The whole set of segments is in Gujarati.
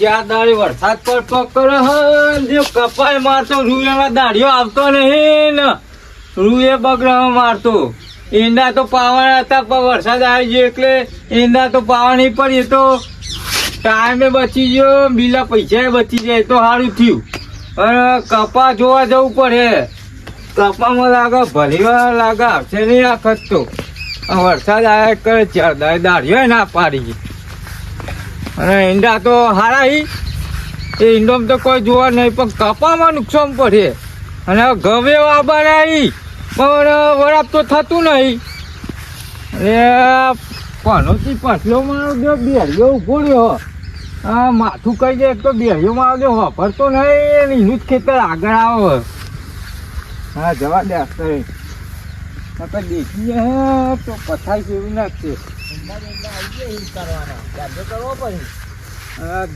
ચાર દાડી વરસાદ પર પગ હે જે કપાય મારતો રૂએમાં દાઢીઓ આવતો નહીં રૂએ બગડે મારતો. ઈંડા તો પાવાના હતા, પણ વરસાદ આવી ગયો એટલે ઈંડા તો પાવા નહીં પડી એ તો ટાઈમે બચી ગયો. બીલા પૈસા બચી જાય તો સારું થયું. અને કપા જોવા જવું પડે. કપામાં લાગે ભલી લાગે, આવશે નહીં આ ખર્ચો. વરસાદ આવ્યા કરે, ચાર દાડી દાડિયો ના પાડી. અને ઈંડા તો હારા એ ઈંડોમાં તો કોઈ જોવા નહીં, પણ કપામાં નુકસાન પડે. અને ગવે વાબાના ઈ પણ વરાપ તો થતું નહીં. અરે પનોતી પાછલો મારો ગયો બેરિયો ઊભો રહ્યો. આ માથું કહી દે તો બેરિયો મારો વાપરતો નહીં એનું જ ખેતર આગળ આવે. હા, જવા દે દેખી તો પથાઈ જેવું નાખશે હા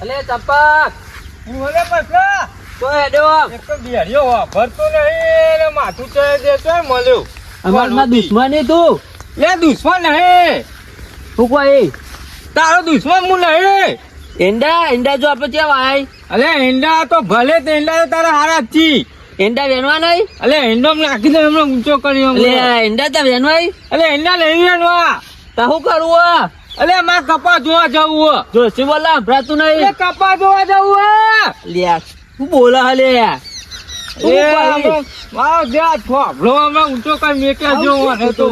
અલે ચંપક હું બોલે પસલા તો. એડો એક બેરિયો વાપરતો નહીં ને માથું ચડે દે તો મળ્યો અમારમાં દુશ્મની તું લે દુશ્મન નહીં શું કોઈ? તારો દુશ્મન હું નહીં. એંડા એંડા જો આપણે ત્યાં ભાઈ અલે એંડા તો ભલે તે એંડા તારા હારા જ છી. એંડા વેનવા નહીં અલે ઈંડો નાખી દે એમનો ઊંચો કર્યો અલે એંડા તા વેનવાય અલે એંડા લઈ લેવા તો શું કરવું અલે માં કપા જોવા જવું હો. જો શું બોલા ભરાતું નહીં કપા જોવા જવું હે. લ્યા શું બોલા હલે એ દે આ થોભલો આમાં ઊંચો કઈ મેકે જેવો મને તો.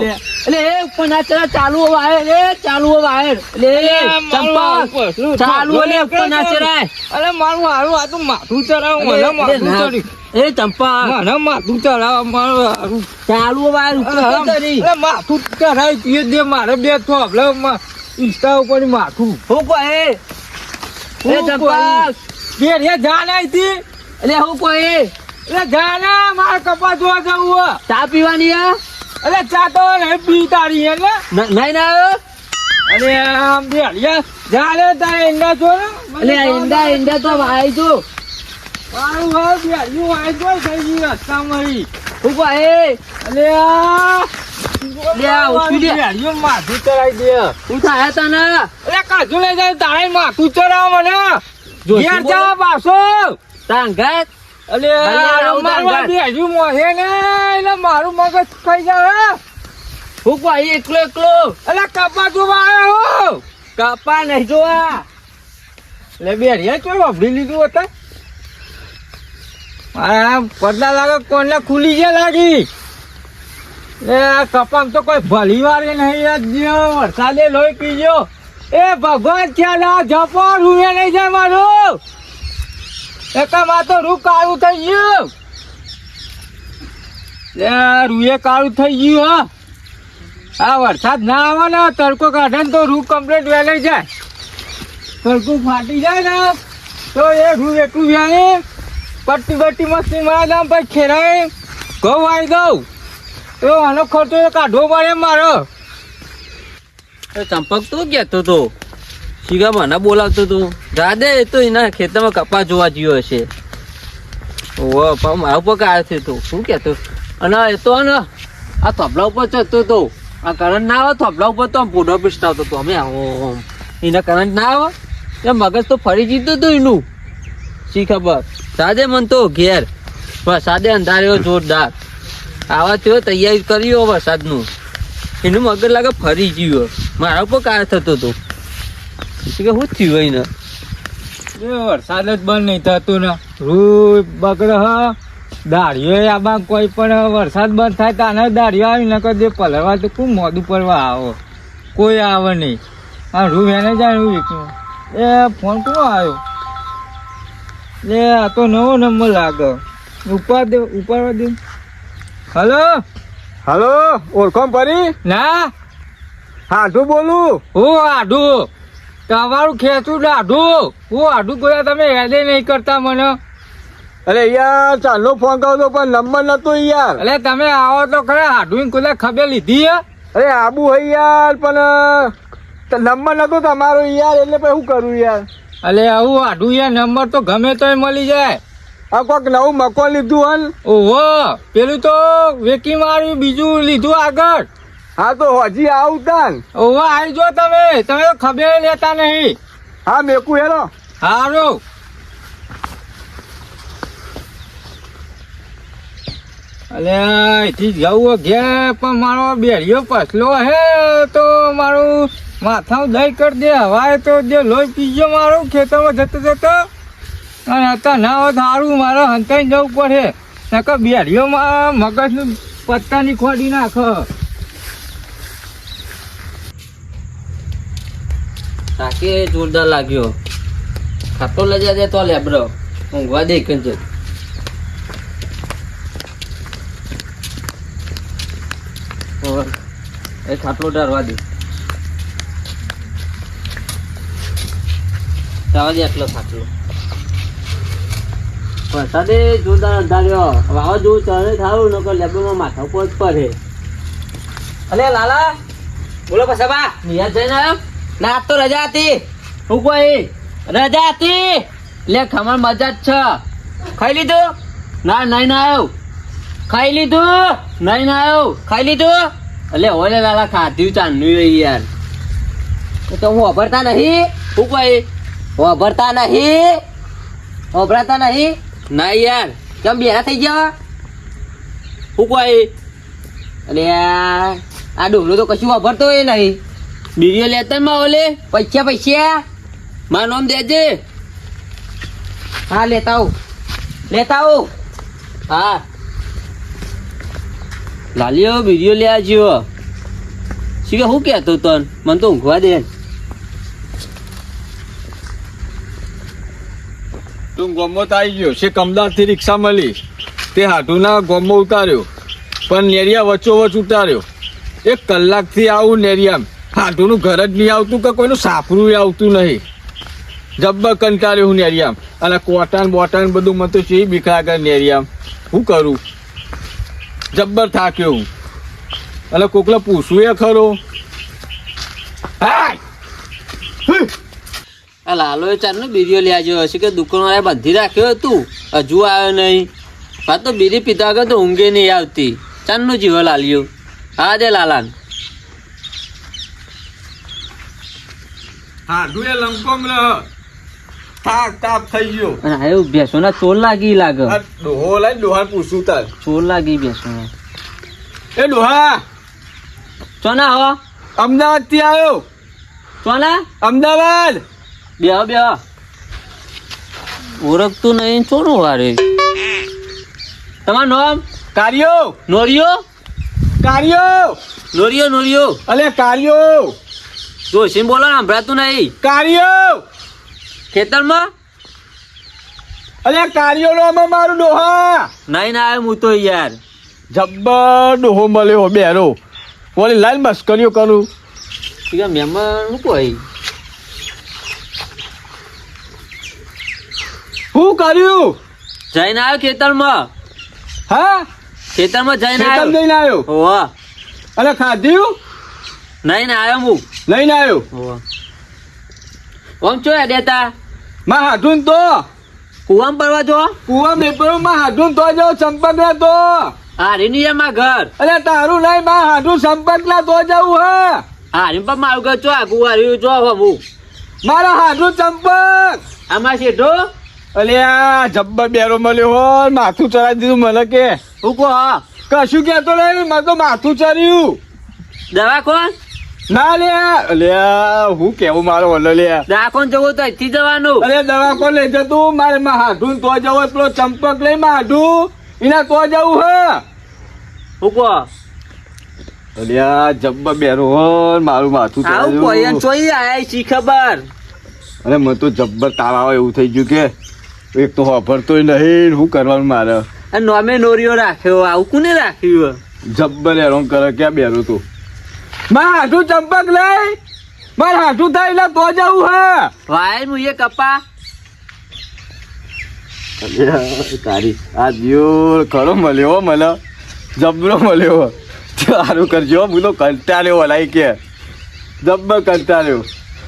એટલે એ ઉપર ના ચલા ચાલુ વાયર એ ચાલુ વાયર. એટલે આ ચંપક ચાલુ એટલે ઉપર ના ચરાય. અલે મારું હારું આ તો માથું ચરાવ મને માથું ના. એ ચંપા મને માથું ચડાવ મારું હારું. ચાલુ વાયર ઉપર ચડી? અરે માથું ચડાય તે દે મારે બે થોભલા ઇન્સ્ટા ઉપર માથું. હું કોઈ એ? હું ચંપા બે રે જાન આઈ હતી. એટલે શું કોઈ એટલે જાના મારે કપા જોવા જવું હો. ચા પીવાની હે? અલે ચા તો નહીં પી તારી એટલે નહીં ના? અરે આમ બે હળિયા. જાને તારે ઈંડા એટલે આ ઈંડા ઈંડા તો ભાઈ જો. મારું હવે બે હળિયું વાય જો થઈ ગઈ રસ્તામાં ઈ. શું કોઈ અલે આ. લે આ ઉઠી લે. બે હળિયું માથું ચડાઈ દે. શું થાય તને અરે કાજુ લઈ જાય તારે માથું ચડાવ મને. ઘેર શું જા પાછો. તાંગાત અલે મારું આ તાંગાત. બે હળિયું મોહે ને? એટલે મારું મગજ ખાઈ જાય શું ભાઈ એકલો એકલો. અલે કપા જોવા આવ્યો હો. કપા નહીં જોવા. બે ચો વાપરી લીધું હતા આ પડદા લાગે કોને ખુલી ગયા લાગી. એ આ કપામ તો કોઈ ભલી વાળી નહીં વરસાદે લોહી પીજો એ ભગવાન આ જપો રૂએ નહીં જાય મારું એકામાં તો રૂ કાળું થઈ ગયું. લે, રૂએ કાળું થઈ ગયું, હા. આ વરસાદ ના આવે ને તડકો કાઢે ને તો રૂ કમ્પ્લીટ વેલાઈ જાય. તડકો ફાટી જાય ને, તો એ રૂ એટલું વ્યાને પટ્ટી બટ્ટી મસ્તી મારા દામ પછી ખેરાય. ઘઉં વાળી દઉં. તો આનો ખર્ચો કાઢવો પડે મારો. ચંપક, તું કહેતો તો શીખા મને બોલાવતો તો. દાદે, એ તો એના ખેતરમાં કપા જોવા ગયો હશે. ઓ પણ મારા ઉપર કાર છે તું. શું કહેતો? અને એ તો ને, આ થોપલા ઉપર ચડતો તો. આ કરંટ ના આવે, થોપલા ઉપર તો આમ પૂડો પીસતાવતો તો. અમે આવો. એને કરંટ ના આવે? એ મગજ તો ફરી જીતું હતું એનું. શી ખબર? સાદે મન તો ઘેર. વરસાદે અંધાર્યો જોરદાર. આવા તેઓ તૈયારી કર્યો વરસાદનું. એનું મગજ લાગે ફરી ગયો મારા ઉપર કાર થતો હતો કે શું થયું એને એ વરસાદ જ બંધ નહીં થતું ને. રૂ બગડ હ. દાળીઓ આમાં કોઈ પણ વરસાદ બંધ થાય તાને દાળીઓ આવી નકર દે પલરવા તો ખૂબ મોડું પડવા આવો? કોઈ આવે નહીં. આ રૂ એને જાય રૂ એ ફોન કોનો આવ્યો? એ આ તો નવો નંબર લાગે ઉપર દે ઉપર દે. હલો? હલો ઓળખો પરી? ના. હાઠું બોલું? હું આઢું તમારું ખેંચું દાઢું. હું આઢું કોઈ તમે યાદે નહીં કરતા મને. અરે યાર ચાલો ફોન કરો તો પણ નંબર નતો યાર. અરે તમે આવો તો ખરા આઢું કોઈ ખબર લીધી હે? અરે આબુ હઈ યાર પણ નંબર નતો તમારો યાર એટલે પછી શું કરું યાર? અરે આવું આઢું યાર નંબર તો ગમે તોય મળી જાય. આ કોઈક નવું મકો લીધું હન? ઓહો પેલું તો વેકી માર્યું બીજું લીધું આગળ. હા તો હજી આવું તાન. ઓવા આવી જો તમે. તમે તો ખબર લેતા નહીં. હા મેકુ હેલો. હારું. અલે અહીંથી જવું ઘેર પણ મારો બેડિયો પસલો હે તો મારું માથામાં દહીં કરી દે. હવાએ તો જે લોહી પીજો મારું ખેતરમાં જતો જતો. અને અત્યારે ના હોય સારું મારે હંતાઈ જવું પડે. નકર બેડિયોમાં મગજનું પત્તાની ખોડી નાખ. તાકે જોરદાર લાગ્યો. ખાતો લઈ જાય તો લેબરો ઊંઘવા દે કંજ એ ખાટલો ડરવા દે. જવા દે આટલો ખાટલો. વરસાદે જોરદાર અંધાર્યો. વાવાઝોડું ચડે થાવું નકર લેબરોમાં માથા ઉપર જ પડે. અલે લાલા, બોલો પસાબા નિયા જઈને આવ્યો? ના, તો રજા હતી. હું કોઈ? રજા હતી. લે, ખમણ મજા જ છે. ખાઈ લીધું? ના, નહીં, ના આવ્યો ખાઈ લીધું? નહીં, ના આવ્યો ખાઈ લીધું? એટલે ઓલે લાલા ખાધ્યું ચાંદનું યાર. તો હું વાપરતા નહીં. હું કોઈ? વાપરતા નહીં. વાપરાતા નહીં. ના યાર. કેમ બેરા થઈ ગયા? હું કોઈ? અરે આ ડોલો તો કશું વાપરતો એ નહીં. બીડીઓ લેતા માં ઓલે, પૈસા પૈસા. મારું નામ દેજે. હા, લેતા આવું. લેતા આવું. હા. લાલીઓ બીજો લે આવજો શી કે હું કહેતો તન મને તો ઊંઘવા દે. તું ગોમત આવી ગયો. છે કમદારથી રિક્ષા મળી. તે હાટુના ગોમો ઉતાર્યો. પણ નેરિયા વચ્ચોવચ ઉતાર્યો. એક કલાકથી આવું નેરિયામ. હાટુનું ઘર જ નહીં આવતું કે કોઈનું સાપરું આવતું નહીં. જબ્બર કંટાળ્યો હું નેરિયામ. અને કોટન, બોટન બધું મને તો છે બીક લાગે નેરિયામ. શું કરું? જબ્બર થાક્યો હું. અને કોકલો પૂછવું એ ખરો! આ લાલો ચારનો બીરીઓ લઈ આવ્યો હશે કે દુકાનવાળાએ બાંધી રાખ્યો હતું? હજુ આવ્યો નહીં. હા તો બીરી પીતા વગર તો ઊંઘે નહીં આવતી. ચાંદનો જીવો લાલ્યો. હા દે લાલાન. હાડું એ લંકોમ રહ થાક તાપ થઈ ગયો. અને આવ્યો ભેંસોના ચોર લાગી લાગે. આ ડોહો લાઈ ડોહા પૂછું તાર. ચોર લાગી ભેંસોના એ ડોહા ચોના હો. અમદાવાદથી આવ્યો ચોના? અમદાવાદ. બેહ બેહ. ઓળખતું નહીં ચોનું વારે. તમારું નામ? કાર્યો. નોરિયો? કાર્યો. નોરિયો નોરિયો. અલે કાર્યો. જોશીને બોલો ને સંભળાતું નહીં. કાર્યો ખેતરમાં? અરે કાર્યો નો મારું ડોહા! નહીં ના હું તો યાર. જબ્બર ડોહો મળ્યો બેરો. બોલી લાલ મસ્કરીઓ કરું. ટીકા મહેમાન હું કોઈ? શું કર્યું? જઈને આવ્યો ખેતરમાં? હા? ખેતરમાં જઈને આવ્યો? જઈને આવ્યો? હોવા. અરે ખાધ્યું? નહીં ના આવ્યો હું. લઈને આવ્યો. ઓમ છો દેતા? માં હાથું તો. કુવામ પડવા જો? કુવા મેપરો માં હાથું તો જો સંપર્ક ના તો. હા એમાં ઘર. અરે તારું નહીં માં હાથું સંપર્ક ના તો જવું હે. હારી પણ મારું ઘર ચો આ હાર્યું જો હું મારા હાથું સંપર્ક. આમાં શેઠો? અલે આ જબ્બર બેરો મળ્યો હો માથું ચડાવી દીધું મને કે. હું કહો કશું કેતો નહીં મને તો માથું ચર્યું દવા કોણ? ના લે. આ હું કેવું મારો વલ્લો લે? દવા કોણ જવું તો અહીંથી જવાનું. અરે દવા લઈ જતું. મારે માં હાથું તો જવું પેલો ચંપક લઈ માં હાથું એના તો જવું હે. હું કહો? અલે જબ્બર બેરો મારું માથું આવું ચડાવ્યું ચોઈ આયા શી ખબર? અરે મને તો જબ્બર તાવ આવે એવું થઈ ગયું કે એક તો વાપરતોય નહીં શું કરવાનું મારે? નોમે નોરિયો રાખ્યો આવું કોને રાખ્યું? જબ્બર હેરાન કરે ક્યાં બેરું તું? માર હાથું ચંપક લઈ. માર હાથું થાય એટલે તો જવું હે. ભાઈ હું એ કપા. તારી આ જીવ ખરો મળ્યો મને. જબરો મળ્યો સારું કરજો બોલો કંટાળ્યો વલાઈ કે જબ્બર કંટાળ્યો.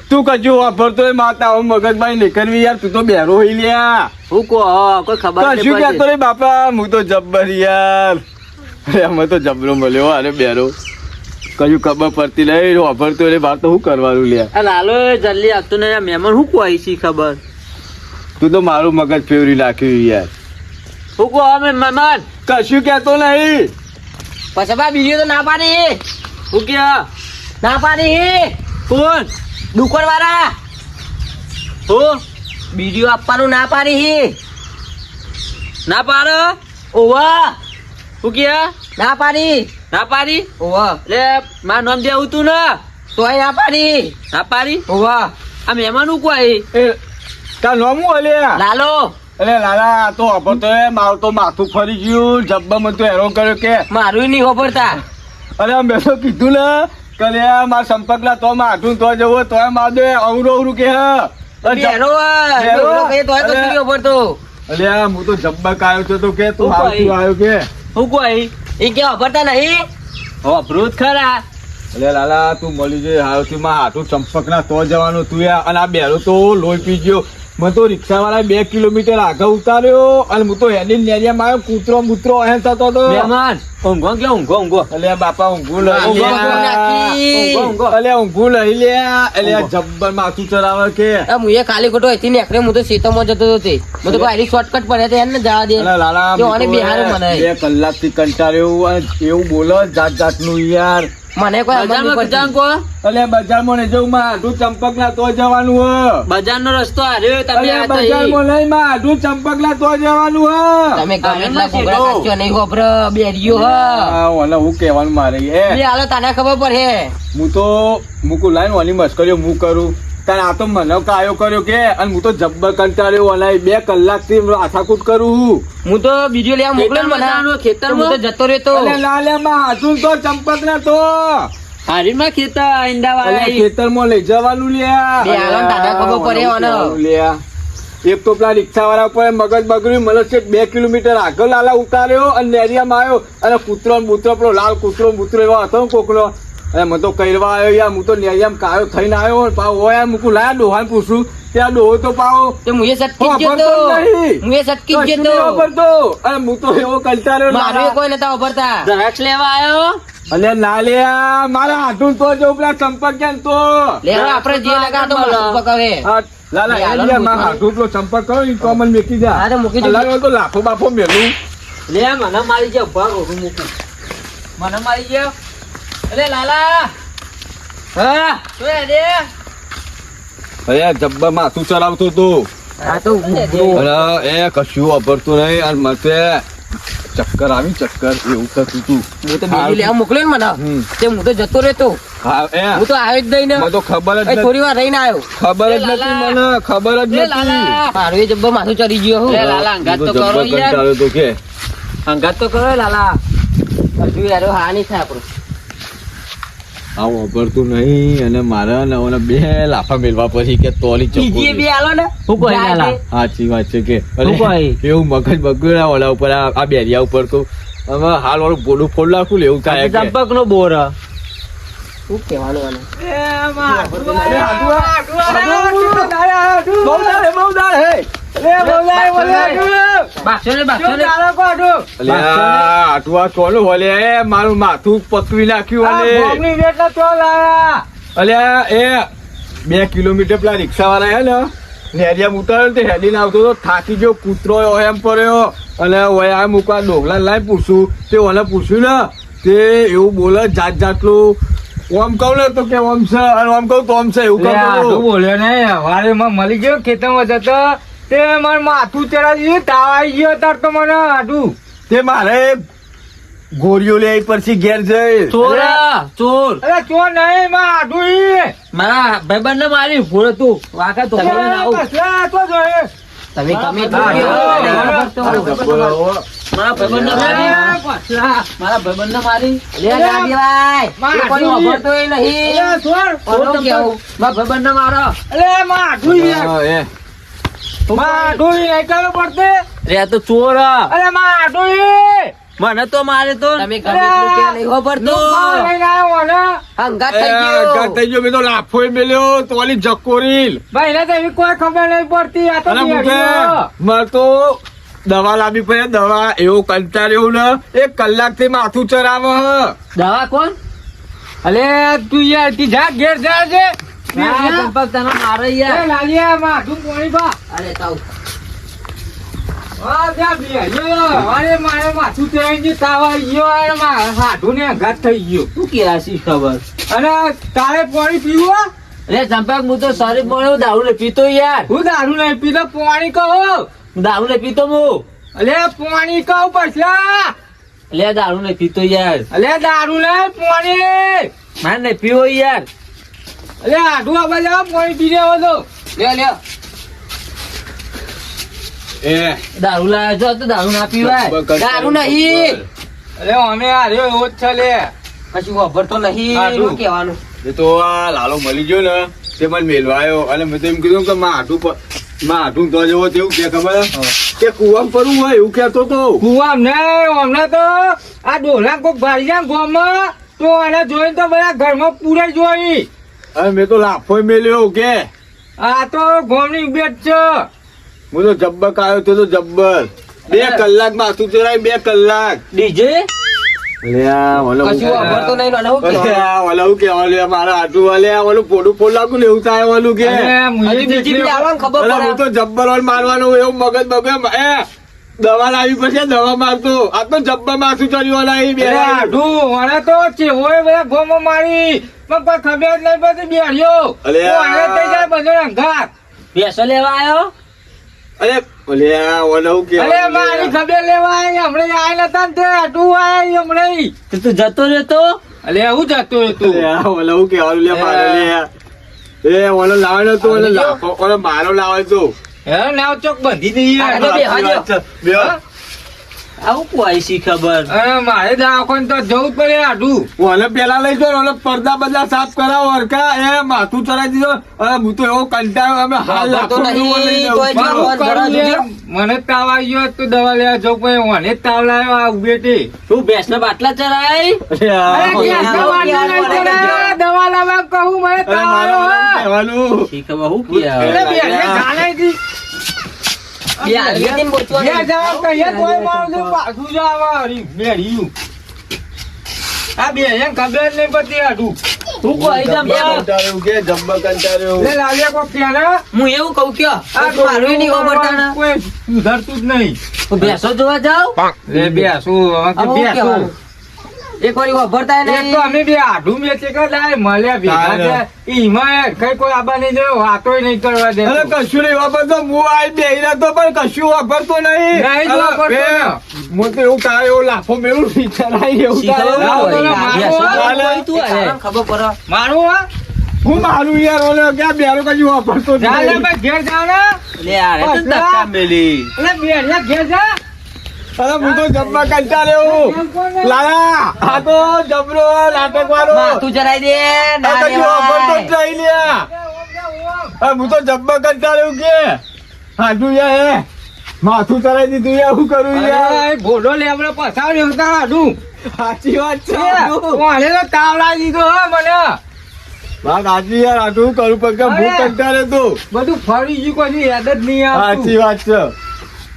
તું કજુ વાપરતો એ માતા હું મગજભાઈ નીકળવી યાર તું તો બેરો હોય લ્યા. હું કહો કોઈ ખબર કશું કહેતો રે બાપા હું તો જબ્બર યાર. અરે અમે તો જબરો મળ્યો અરે બેરો. કયું ખબર પડતી નહીં. વાપરતો એટલે બાર તો શું કરવાનું લે લાલો જલ્દી આવતો ને આ મહેમાન શું કોઈ છે ખબર? તું તો મારું મગજ ફેવરી નાખ્યું યાર. શું કહો અમે મહેમાન કશું કહેતો નહીં. પછી બા બીજું તો ના પાડી. શું કે ના પાડી. કોણ? દુકાન વાળા હું? બીજું આપવાનું ના પાડી. ના પાડો. ઓવા. કે ના પાડી. ના પાડી? ઓવા એટલે મારું નામ તું ને. તોય ના પાડી. ના પાડી? ઓવા આ મહેમાન શું કોઈ? એ તાર નામ શું અલ્યા લાલો. અરે લાલા તો મારું તો માથું ફરી ગયું. જબ્બા મને તો હેરો કર્યો કે. મારું નહીં ખબરતા અરે મેં તો કીધું ને કે લે મારા સંપર્કના તો માથું તો જવો તોય મારે દે અવરું અવરું કે હા. બેરો બેરો? બેરો તો અરે. હું તો જબ્બક આવ્યો છું તો કે તું. આવ્યો કે. શું કોઈ? એ કે ખબરતા નહીં? અભૃત ખરા. અલે લાલા, તું મળી જઈ હાવથી માં હાથું ચંપક ના તો જવાનું, તું અને આ બેરો તો લોહી પી ગયો. મને તો રિક્ષા વાળા બે કિલોમીટર આગળ ઉતાર્યો અને હું તો હેડી નેરિયામાં આવ્યો કૂતરો મૂતરો અહીં થતો હતો. મહેમાન ઊંઘો કે ઊંઘો ઊંઘો. એટલે બાપા ઊંઘું લઈ ઊંઘો, લે ઊંઘો લઈ લે એટલે જબ્બર માથું ચડાવે કે. હું એ ખાલી ખોટો હતી ને એકરે હું તો સીતોમાં જતો હતો તે. હું તો કોઈ શોર્ટકટ પડે તો એને જવા દે. લાલા. બે કલાકથી કંટાળ્યો એવું બોલો જાત જાતનું યાર. મને કોઈ બજારમાં પડતી. બજાર કો અલે બજારમાં ને જવું માં. તું ચંપક ના તો જવાનું હ. બજારનો રસ્તો હાર્યો તમે આ. બજારમાં નહીં માં. તું ચંપક ના તો જવાનું હ. તમે ગમે એટલા આનંદમાં ઘોઘરા નહીં ખબર બેરિયો હ. ઓલા હું કહેવાનું મારે. એ. હાલો તને ખબર પડે. હું તો મુકુ લાઈન ઓલી મસ્કરીઓ હું કરું? તારે આ તો મને કાયો કર્યો કે? અને હું તો જબ્બર કંટાળ્યો અને બે કલાકથી આથાકૂટ કરું હું હું તો બીજો લેવા મોકલે મને. ખેતરમાં ખેતરમાં? હું તો જતો રહેતો. લાલે માં હાથું તો ચંપક ના તો. હારીમાં ખેતર ઈંડા વાળા ઈ. ખેતરમાં લઈ જવાનું લ્યા બે હાલો દાદા ખબર પડે ઓનો. લ્યા એક તો પેલા રિક્ષા વાળા ઉપર મગજ બગડ્યું મને છે બે કિલોમીટર આગળ લાલા ઉતાર્યો અને નેરિયામાં આવ્યો. અને કૂતરો ને બૂતરો પેલો લાલ કૂતરો બૂતરો એવો હતો કોકનો. અને મને તો કહેવા આવ્યો યાર હું તો નેરિયામાં કાયો થઈને આવ્યો ને પાછો ઓય મૂકું લાયા ડોહાને પૂછું ત્યાં ડોહો તો પાવો. તે મુએ સટકી જ જતો મુએ સટકી જ જતો નહીં અરે હું તો એવો કંટાળ્યો મારું. કોઈ નતા વાપરતા. દ્રાક્ષ લેવા આવ્યો? અલે ના લ્યા મારા હાથું તો જો પેલા ચંપક કેમ તો. લે હવે આપણે જે લગા તો માથું પકાવે લાલા લે, લ્યા, મારા હાથું પેલો સંપર્ક કરો ને કોમન મેકી જા અરે મૂકી દો. લાલા, તો લાફો બાફો મેલું. લે મને મારી જે ઊભા રહો હું મૂકું. મને મારી જાય અરે લાલા. હા? શું રે અરે જબ્બા માથું ચલાવતો તો આ તો અરે એ કશું વાપરતું નહીં. અને મને ચક્કર આવી ચક્કર એવું થતું તું હું તો બીજું લેવા મોકલ્યો ને મને. તે હું તો જતો રહેતો. એ. હું તો આવ્યો જ નહીં ને. તો ખબર જ થોડી વાર રહીને આવ્યો. ખબર જ નથી મને ખબર જ નથી. મારું એ જબ્બર માથું ચડી ગયો હું. લાલા અંગાત તો કરો યાર. તો કે. અંગાત તો કરો લાલા. હજુ યાર હા નહીં થાય આપણું. આ વાપરતું નહીં અને મારા નવને બે લાફા મેળવા પછી કે તોલી બીજી બે બી આલો ને શું કહે આલા? સાચી વાત છે કે? એવું મગજ બગડ્યા ઓલા ઉપર આ બેરિયા ઉપર તો. હવે હાલ વાળું બોડું ફોડ નાખું લેવું કાય થાય કે. ચંપક નો બોર. શું કહેવાનું આને? બાક્ષો ને બાક્ષો ને મારું માથું પકવી નાખ્યું બે કિલોમીટર પેલા રિક્ષા વાળા હે ને નેરિયા ઉતાર્યો ને તે હેડીને આવતો તો થાકી ગયો કૂતરો એમ પડ્યો. અને વયા આ મૂકવા ડોગલા લાઈ પૂછું. તે ઓને પૂછ્યું ને તે એવું બોલે જાત જાતનું. ઓમ કહું ને તો કે ઓમ છે અને ઓમ કહું તો ઓમ છે એવું કહું બોલ્યો ને હવારે માં મળી ગયો ખેતરમાં જતો. તે મારું માથું ચડાવી તાવાઈ ગયો તાર તો મને આડું તે મારે ગોળીઓ લે પછી ઘેર જઈ. ચોર ચોર. અરે ચોર નહીં માં આડું મારા ભાઈબંધ ને મારી ભૂલ તું વાકા તો. તમે જબ્બર. મારા ભાઈબંધ ને મારી મારા. ભાઈબંધ ને મારી. લે. ગાડી ભાઈ કોઈ આટલું તો નહીં. મારા ભાઈબંધ ને મારો અરે, માં આડું ઈ. હા, એ માં આડું ઈ નહીં કરવું પડતે. રે તો ચોર અરે, માં મને તો મારે તો તમે ગમે એટલું કે નહીં વાપરતો માં ને. હંગાત થઈ ઘાટ ગયો થઈ ગયો મેં તો લાફોય મેલ્યો તો ઓલી જકોરીલ ભાઈ એને તો કોઈ ખબર નહીં પડતી આ તો. મારે તો દવા લાવી પડે દવા એવું કંટાળ્યું ને એક કલાકથી માથું ચરાવે હ. દવા કોણ અલે તું યાર તી જા ઘેર જા છે તારે પાણી પીવું અરે ચંપક હું તો સોરી પણ દારૂ ને પીતો યાર. હું દારૂ નહીં પીતો પાણી કહો. દારૂ ને પીતો હું. અલે પાણી કહું પછી. લે દારૂ ને પીતો યાર. અલે દારૂ ને પાણી. મારે પીવો યાર. અલે આઢું આવા લેવા પોણી પી લેવો તો લે લ્યો. એ. દારૂ લાવ્યો છો તો દારૂ ના પીવાય. દારૂ નહીં. અરે અમે હાર્યો એવો જ છે લે. ખબર વાપરતો નહીં કહેવાનું? એ તો આ લાલો મળી ગયો ને તે મને મેલવાયો. અને મેં તો એમ કીધું કે માં આઢું માં તો જેવો તેવું કે ખબર? કે કુવામ હોય એવું કહેતો તો. કુવામ નહીં હમણાં તો આ ડોલા કોક ભારી જાય ગામમાં તો આને જોઈને તો બધા ઘરમાં પૂરે જોઈ. અને મેં તો લાફો મેલ્યો કે. આ તો ગોમની બેટ છે. હું તો જબ્બક આવ્યો તો જબ્બર. બે કલાક માથું ચડાય બે કલાક. ડીજે? જબ્બર દવા લાવી પછી દવા મારતો. આ તો જબ્બર માથું ચડ્યું બે તો ચેવોય ગોમો મારી. પણ ખબર નહીં આ. હું આને થઈ જાય બધો અંગાત ભેંસો લેવા આવ્યો અરે ઓલ્યા, ઓલો હું અરે મારી. ખબર લેવા આવી હમણાં આયા નતા તે આટું આયા હમણાં તો તું જતો રહેતો અલે હું જતો હતું અલ્યા, ઓલો હું કહેવાનું લે મારે લે. એ ઓલો લાવેલો તો ઓલો લાફો ઓલો મારો લાવે તો હે નાવ ચોક બંધી દઈએ બે હાજો. બે? આવું કોઈ શી ખબર? મારે દવાખાને તો જવું પડે આટું ઓલે પેલા લઈ જો ઓલે પડદા બધા સાફ કરાવો હરખા. એ માથું ચડાવી દીધો. હું તો એવો કંટાળ્યો અમે હાલ. મને જ. તાવ આવ્યો ગયો તો દવા લેવા જવું પડે મને તાવ લાવ્યો આ ઉભેટી તું ભેંસ ને બાટલા ચરાય દવા લાવવા કહું મને તાવ આવ્યો હે. કહેવાનું. શી ખબર હું કે આ બે ખબર નહીં પડતી આટું તું કોઈ જમ કંટાળ્યું કે કંટાળ્યું. લાવ્યા કોક ક્યારે? હું એવું કહું કે આ મારું નહીં વાપરતા ને. કોઈ સુધરતું જ નહીં. તું ભેંસો જોવા જાવ લે બે શું એક વાર વાપરતા એક તો અમે બે આઢું મેચે કે લાય મળ્યા ભેગા. છે. ઈમાં કઈ કોઈ આબા નહીં જોયો વાતોય નહીં કરવા દે. અરે કશું નહીં વાપરતો હું આઈ બેહી તો પણ કશું વાપરતો નહીં. નહીં વાપરતો હું તો એવું કાય એવું લાફો મેળવું વિચારાય એવું કાય ખબર પડે. મારું હા હું મારું યાર ઓલે ક્યાં બેરો કશું વાપરતો જ લે નહીં. ઘેર જાવ ને. લે આ રે તું ધક્કા લા. મેલી. એટલે બેડિયા ઘેર જા. અરે હું તો જબ્બા કંટાળ્યો લાલા આ તો જબરો નાટક વાળો માથું જરાઈ દે ના આ કશું વાપરતો જ દેવાય. લ્યા. હું તો જમવા કંટાળે હું કે હાથું યાર હે. માથું ચડાઈ દીધું યાર શું કરું યાર? અરે, લે આપણે પસાવ્યો હતા હાડું સાચી વાત છે વાળે તો તાવડા લાગી દીધો હા મને. વાત સાચી યાર આટલું કરું હું અરે. કંટાળે તો. બધું ફરી ગયું કોઈ યાદ જ નહીં સાચી વાત છે.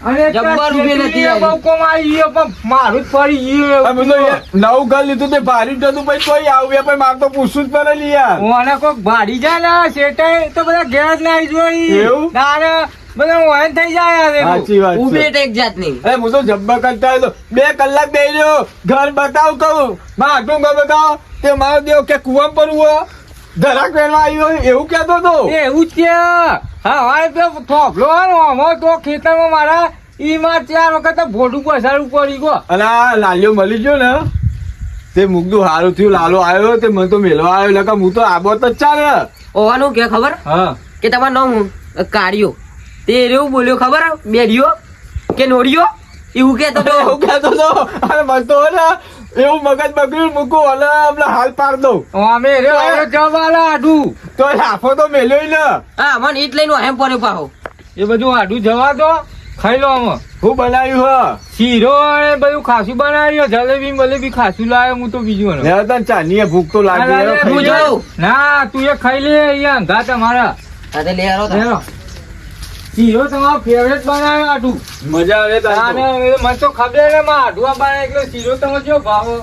અને જબ્બર ઊભી નથી બહુ આવી. કોમ આવી ગયો પણ મારું જ ફરી ગયું આ બધું યાર નવું ઘર લીધું તે ભારી જ પછી કોઈ આવ્યું પણ મારે તો પૂછવું જ પડે યાર. મને કોક ભાડી જાય ને શેઠાઈ તો બધા ઘેર જ લાવી જોઈ. એવું? ના બધા વહન થઈ જાય સાચી વાત ઊભી એક જાતની. અરે હું તો જબ્બા કંટાળ્યો તો બે કલાક બે રહ્યો. ઘર બતાવ કહું. માં આટલું ઘર બતાવ. તે મારો દેવ કે કુવામ પર ધરાક પહેરવા આવ્યો એવું કહેતો હતો એવું જ કે. હા તો થોભલો આમાં તો ખેતરમાં મારા ઈમાં ચાર વખત તો ભોડું પસાડવું પડી ગયો. અને આ લાલ્યો મળી ગયો ને તે મુકદું હારું થયું લાલો આવ્યો તે મને તો મેળવા આવ્યો એટલે હું તો આબો તો જ ચાલે. ઓવાનું કે ખબર? હા. કે તમારું નામ હું? તે એવું બોલ્યો ખબર? બેડિયો કે નોડિયો એવું કેતો તો. એવું કહેતો અને તો ને. એવું મગજ બગડ્યું મૂકું અને અમને હાલ પાર દઉં. અમે રે આલા આડું. તો લાફો તો મેલ્યો ને. હા મને ઈટ લઈને એમ પડ્યો પાહો એ બધું આડું જવા દો ખાઈ લો આમાં. હું બનાવ્યું હ? શીરો અને બધું ખાસું બનાવ્યું જલેબી મલેબી ખાસું લાવ્યો હું તો બીજું. ને તને ચાની ભૂખ તો લાગી ના, તું એ ખાઈ લે અહીંયા અંગા તમારા. તે લઈ આવો. તો. તમારો ફેવરેટ બનાવ્યો આટું મજા આવે મને તો ખબર ને માં આ બનાવે એટલે શીરો તમે જો ભાવો